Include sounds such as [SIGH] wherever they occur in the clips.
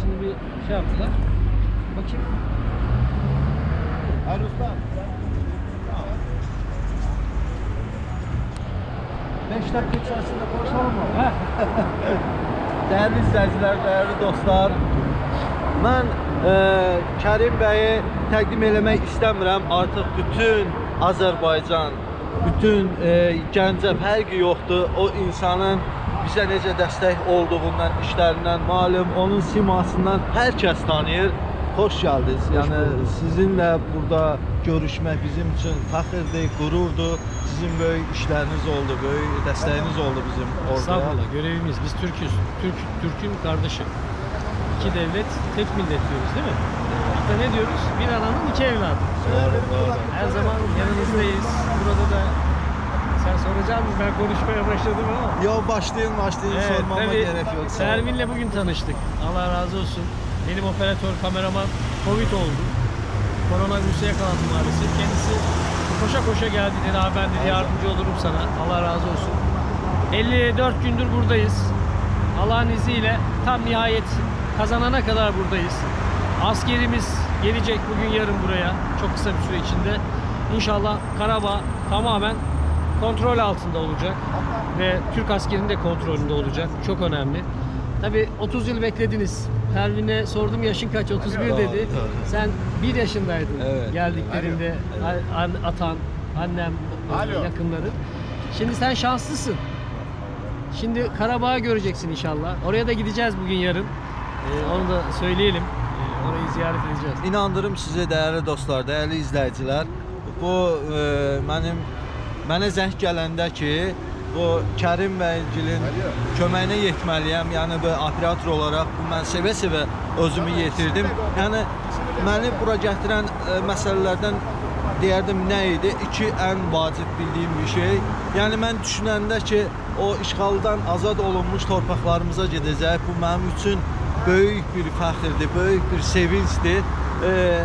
Şimdi bir şey yaptılar. Bakayım. Hayır usta. 5 dakika içerisinde konuşalım mı? [LAUGHS] Değerli izləyicilər, değerli dostlar. Mən e, Kərim bəyi təqdim eləmək istəmirəm. Artıq bütün Azərbaycan, bütün e, Gəncə fərqi yoxdur. O insanın bizə necə dəstək olduğundan, işlərindən malum, onun simasından hər kəs tanıyır. Xoş gəldiniz. Yəni sizinlə burada görüşmək bizim üçün fəxrdir, qürurdur. Sizin böyük işləriniz oldu, böyük dəstəyiniz oldu bizim orada. Estağfurullah görevimiz. Biz Türk'üz. Türk, Türk'ün kardeşi. İki devlet, tek millet diyoruz değil mi? Hatta ne diyoruz? Bir ananın iki evladı. Doğru, doğru. Her zaman yanınızdayız. Burada da sen soracak mısın? Ben konuşmaya başladım ama. Yo başlayın başlayın sormama tabii gerek yok. Servin'le bugün tanıştık. Allah razı olsun. Benim operatör, kameraman Covid oldu. Koronavirüse yakalandı maalesef. Kendisi koşa koşa geldi dedi abi ben dedi yardımcı olurum sana. Allah razı olsun. 54 gündür buradayız. Allah'ın izniyle tam nihayet kazanana kadar buradayız. Askerimiz gelecek bugün yarın buraya çok kısa bir süre içinde. İnşallah Karabağ tamamen kontrol altında olacak ve Türk askerinin de kontrolünde olacak. Çok önemli. Tabi 30 yıl beklediniz. Pervin'e sordum yaşın kaç? 31 Doğru, dedi. Sen 1 yaşındaydın Evet. geldiklerinde. An- an- atan, annem, Alo. yakınları. Şimdi sen şanslısın. Şimdi Karabağ'ı göreceksin inşallah. Oraya da gideceğiz bugün yarın. Ee, onu da söyleyelim. Ee, orayı ziyaret edeceğiz. İnandırım sizə dəyərli dostlar, dəyərli izləyicilər. Bu e, mənim mənə zəng gələndə ki, bu Kərim bəygilin köməyinə yetməliyəm. Yəni bu operator olaraq bu mən sevə-sevə özümü yetirdim. Yəni məni bura gətirən e, məsələlərdən deyərdim nə idi? İki ən vacib bildiyim bir şey. Yəni mən düşünəndə ki, o işğaldan azad olunmuş torpaqlarımıza gedəcək. Bu mənim üçün böyük bir fəxrdir, böyük bir sevincdir. Ee,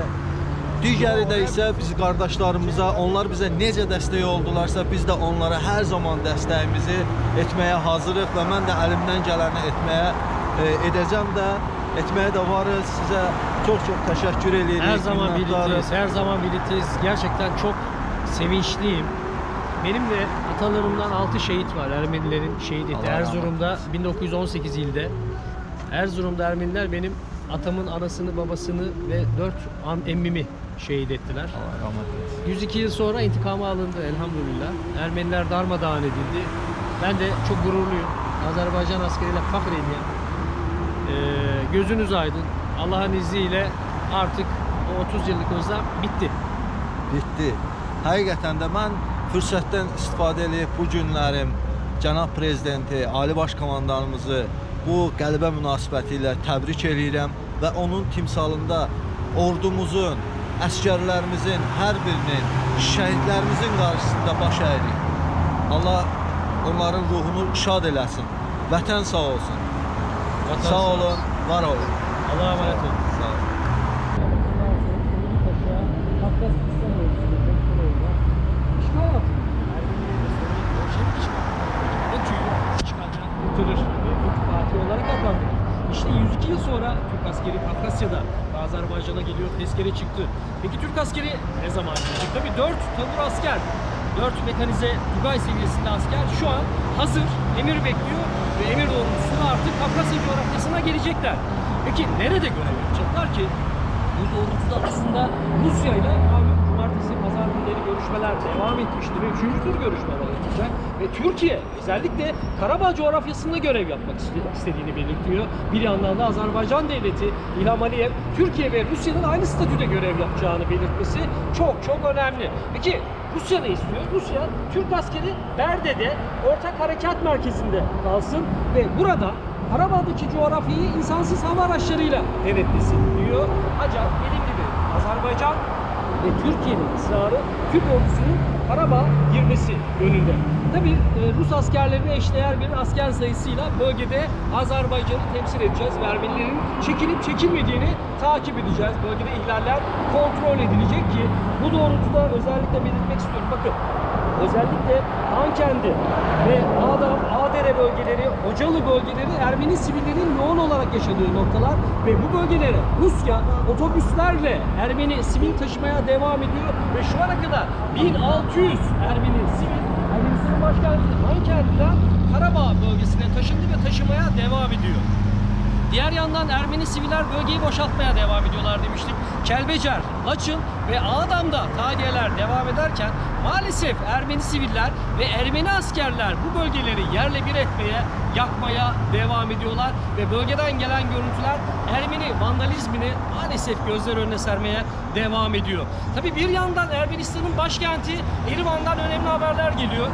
digəri də isə biz qardaşlarımıza, onlar bizə necə dəstək oldularsa, biz də onlara hər zaman dəstəyimizi etməyə hazırıq və mən də əlimdən gələni etməyə e, edəcəm də, etməyə də varız. Sizə çox-çox təşəkkür edirik. Her zaman birlikteyiz. Her zaman birlikteyiz. Gerçekten çok sevinçliyim. Benim de atalarımdan 6 şehit var. Ermenilerin şehit etti. Erzurum'da 1918 ilde. Erzurum'da Ermeniler benim atamın anasını, babasını ve 4 an emmimi şehit ettiler. Allah rahmet eylesin. 102 yıl sonra intikamı alındı elhamdülillah. Ermeniler darmadağın edildi. Ben de çok gururluyum. Azerbaycan askeriyle fakrediyorum. Ee, gözünüz aydın. Allah'ın izniyle artık o 30 yıllık özlem bitti. Bitdi. Həqiqətən də mən fürsətdən istifadə edib bu günlərim cənab prezidenti, Ali Baş Komandanımızı bu qəlbə münasibəti ilə təbrik eləyirəm və onun timsalında ordumuzun, əsgərlərimizin hər birinin, şəhidlərimizin qarşısında baş əyirik. Allah onların ruhunu şad eləsin. Vətən sağ olsun. Vatan Sağ olun, var olun. Allah'a emanet olun. Sağ olun. Büyük Fatih olarak adlandırır. İşte 102 yıl sonra Türk askeri Kafkasya'da Azerbaycan'a geliyor, tezkere çıktı. Peki Türk askeri ne zaman gelecek? Tabii 4 tabur asker, 4 mekanize Tugay seviyesinde asker şu an hazır, emir bekliyor ve emir doğrultusunda artık Kafkasya coğrafyasına gelecekler. Peki nerede görev yapacaklar ki? Bu doğrultuda aslında Rusya ile günleri görüşmeler devam etmişti ve üçüncü tur görüşmeler yapacak. Ve Türkiye özellikle Karabağ coğrafyasında görev yapmak iste- istediğini belirtiyor. Bir yandan da Azerbaycan devleti İlham Aliyev, Türkiye ve Rusya'nın aynı statüde görev yapacağını belirtmesi çok çok önemli. Peki Rusya ne istiyor? Rusya Türk askeri Berde'de ortak harekat merkezinde kalsın ve burada Karabağ'daki coğrafyayı insansız hava araçlarıyla denetlesin diyor. Ancak dediğim gibi Azerbaycan ve Türkiye'nin ısrarı Türk ordusunun Karabağ girmesi yönünde. Tabi Rus askerlerine eşdeğer bir asker sayısıyla bölgede Azerbaycan'ı temsil edeceğiz. Ermenilerin çekilip çekilmediğini takip edeceğiz. Bölgede ihlaller kontrol edilecek ki bu doğrultuda özellikle belirtmek istiyorum. Bakın özellikle Ankendi ve Ağdam, Ağdere bölgeleri, Hocalı bölgeleri Ermeni sivillerin yoğun olarak yaşadığı noktalar ve bu bölgelere Rusya otobüslerle Ermeni sivil taşımaya devam ediyor ve şu ana kadar 1600 Ermeni sivil Ermenistan'ın başkenti Ankendi'den Karabağ bölgesine taşındı ve taşımaya devam ediyor. Diğer yandan Ermeni siviller bölgeyi boşaltmaya devam ediyorlar demiştik. Kelbecer, Laçın ve Ağdam'da tahliyeler devam ederken maalesef Ermeni siviller ve Ermeni askerler bu bölgeleri yerle bir etmeye, yakmaya devam ediyorlar ve bölgeden gelen görüntüler Ermeni vandalizmini maalesef gözler önüne sermeye devam ediyor. Tabi bir yandan Ermenistan'ın başkenti Erivan'dan önemli haberler geliyor.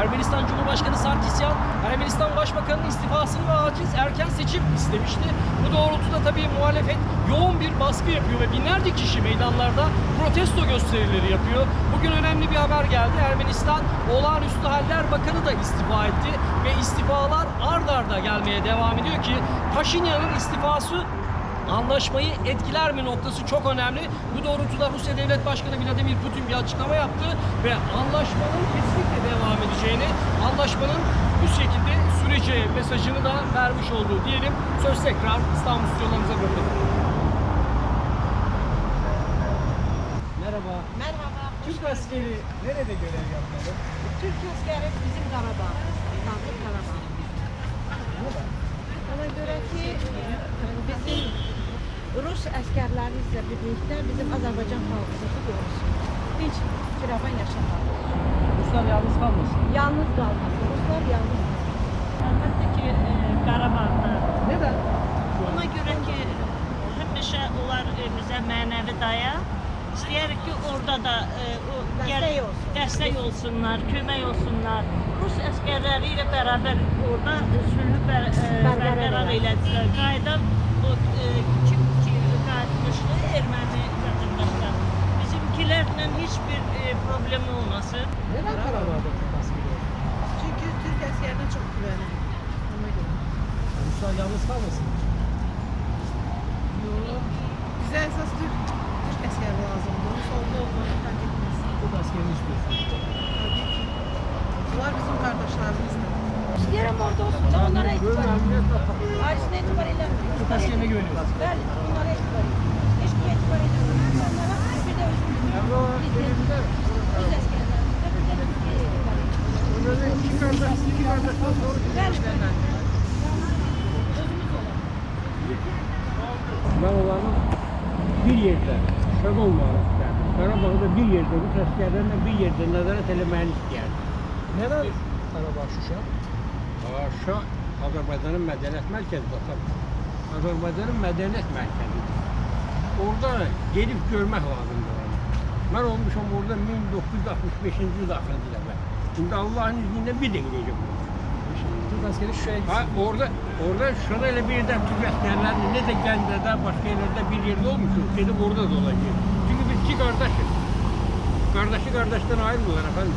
Ermenistan Cumhurbaşkanı Sarkisyan, Ermenistan Başbakanı'nın istifasını ve acil erken seçim istemişti. Bu doğrultuda tabii muhalefet yoğun bir baskı yapıyor ve binlerce kişi meydanlarda protesto gösterileri yapıyor. Bugün önemli bir haber geldi. Ermenistan Olağanüstü Haller Bakanı da istifa etti ve istifalar ard arda gelmeye devam ediyor ki Paşinyan'ın istifası anlaşmayı etkiler mi noktası çok önemli. Bu doğrultuda Rusya Devlet Başkanı Vladimir Putin bir açıklama yaptı ve anlaşmanın kesinlikle devam edeceğini, anlaşmanın bu şekilde süreceği mesajını da vermiş olduğu diyelim. Söz tekrar İstanbul stüdyolarımıza bırakıyorum. Merhaba. Merhaba. Türk askeri nerede görev yapmalı? Türk askeri bizim Karabağ. Nazır Karabağ. Ona göre ki bizim Rus askerlerimizle birlikte bizim Azerbaycan halkımızı korusun. Hiç firavan yaşamalı. Ruslar yalnız kalmasın. Yalnız kalmasın. Ruslar yalnız Elbette ki e, Qarabağda. Neden? Ona görə ki, həmişə onlar e, bizə mənəvi daya. İstəyərik ki, orada da e, o Dəstək olsun. dəstək olsunlar, kömək olsunlar. Rus əsgərləri ilə bərabər orada sülhü bər, e, Bərqərar elədilər. Qayıdan o e, kim ki qayıtmışdı erməni vətəndaşlar. Bizimkilərlə heç bir e, problem olmasın. Neden Karabağ'da Türk askeri var? Çünkü Türk askerine çok güvenirim. Ona göre. Kalmasın. Bize esas Türk, Türk askeri lazımdı. Rus oldu olmadı fark etmez. Türk askerini istiyorsunuz. Bunlar bizim kardeşlerimizdir. Yerim orada olsun da onlara itibar Ailesine itibar edemiyor. Türk askerine güveniyorsunuz. Ben onlara itibar ediyorum. Hiç kime itibar edemiyorum. Onlara bir de özümüzü biz de biz askerlerimize bir de Türkiye'ye itibar ediyoruz. Ben Ben olanı bir yerde şöyle olmalı isterdim. Karabağ'da bir yerde Rus askerlerine bir yerde nezaret elemeni isterdim. Neden Karabağ Şuşa? Şu Azerbaycan'ın medeniyet merkezi bakalım. Azerbaycan'ın medeniyet merkezidir. Orada gelip görmek lazım. Ben olmuşum orada 1965. yıl akıllıca ben. Şimdi Allah'ın izniyle bir de gideceğim. Türk askeri Şuşa'ya Ha, gitsin. orada orada şurayla birden Türk askerlerle ne de Gence'de başka yerlerde bir yerde olmuşuz. Dedim orada da olacak. Çünkü biz iki kardeşiz. Kardeşi kardeşten ayrılıyorlar efendim.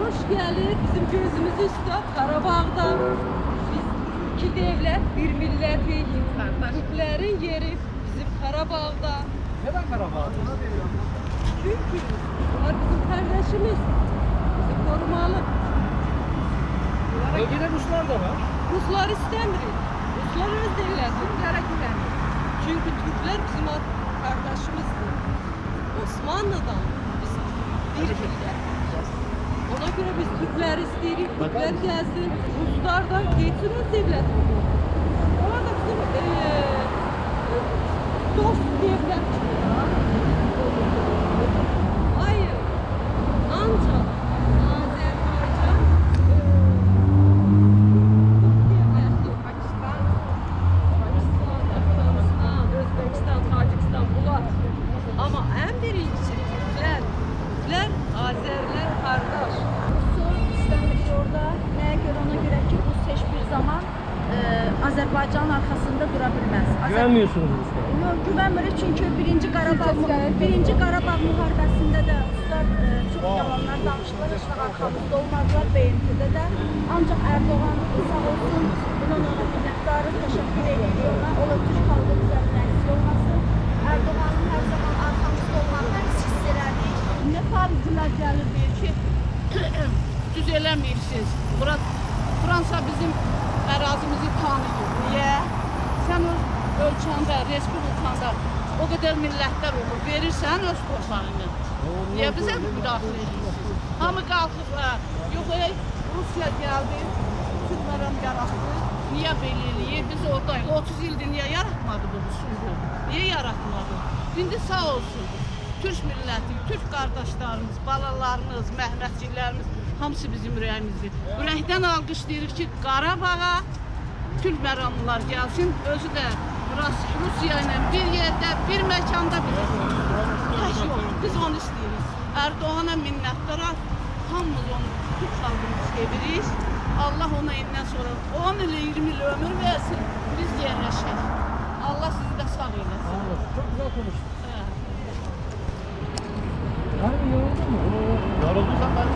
Hoş geldin bizim gözümüz üstte Karabağ'da. Biz iki devlet, bir millet ve Türklerin yeri bizim Karabağ'da. Neden Karabağ? Çünkü bunlar bizim kardeşimiz. Bizi korumalı. Bölgede Ruslar da var. Ruslar istemiyor. Ruslar öz devlet, Türklere güvenir. Çünkü Türkler bizim kardeşimizdir. Osmanlı'dan biz bir millet. Ona göre biz Türkler isteyirik, Türkler gelsin. Ruslar da geçsin öz devlet. Orada bizim eee dost devlet çıkıyor. Hayır. Ancak Azerbaycan devletli Pakistan, Pakistan, Afganistan, Özbekistan, Tacikistan bunlar. Ama en birincisi Türkler. Türkler, Azerler kardeş. Rus'u istemiyor orada. Neye göre ona göre ki Rus hiçbir zaman e, Azerbaycan'ın arkasında durabilmez. Azer- Güvenmiyorsunuz Ruslara. Yok güvənmirik çünki birinci Qarabağ birinci Qarabağ müharibəsində də ustad e, çox yalanlar danışdılar, heç nə arxamızda olmadılar BMT-də də. Ancaq Erdoğan sağ olsun, bunun ona minnətdarı təşəkkür edirik ona. O da Türk xalqı üzərinə əksi olmasın. Erdoğanın hər zaman arxamızda olmağını biz hiss elədik. Ne farzlar gelir diye [CLEARS THROAT] ki düz elemirsiniz. Bura Fransa bizim arazimizi tanıyor. Niye? Sen o ölçende, respublikanda o kadar milletler olur. Verirsen öz torpağını. Niye bize müdahale ediyorsunuz? Hamı kalkıp ha, yok ey Rusya geldi, Türkmenem yarattı. Niye belirliyor? Biz oradayız. 30 yıldır niye yaratmadı bu usulü? Niye yaratmadı? Şimdi sağ olsun. Türk milləti, Türk qardaşlarımız, balalarımız, məhrətçilərimiz hamısı bizim ürəyimizdir. Ürəkdən alqışlayırıq ki, Qarabağa Türk məramlılar gəlsin, özü də Rus Rusiya ilə bir yerdə, bir məkanda biz Heç yox, biz onu istəyirik. Erdoğana minnətdarar, hamımız onu Türk xalqımız sevirik. Allah ona indən sonra 10 il, 20 il ömür versin, biz yerləşək. Allah sizi də sağ eləsin. Çok güzel konuştun. Hə. Harbi yoruldun mu? Yorulduysam ben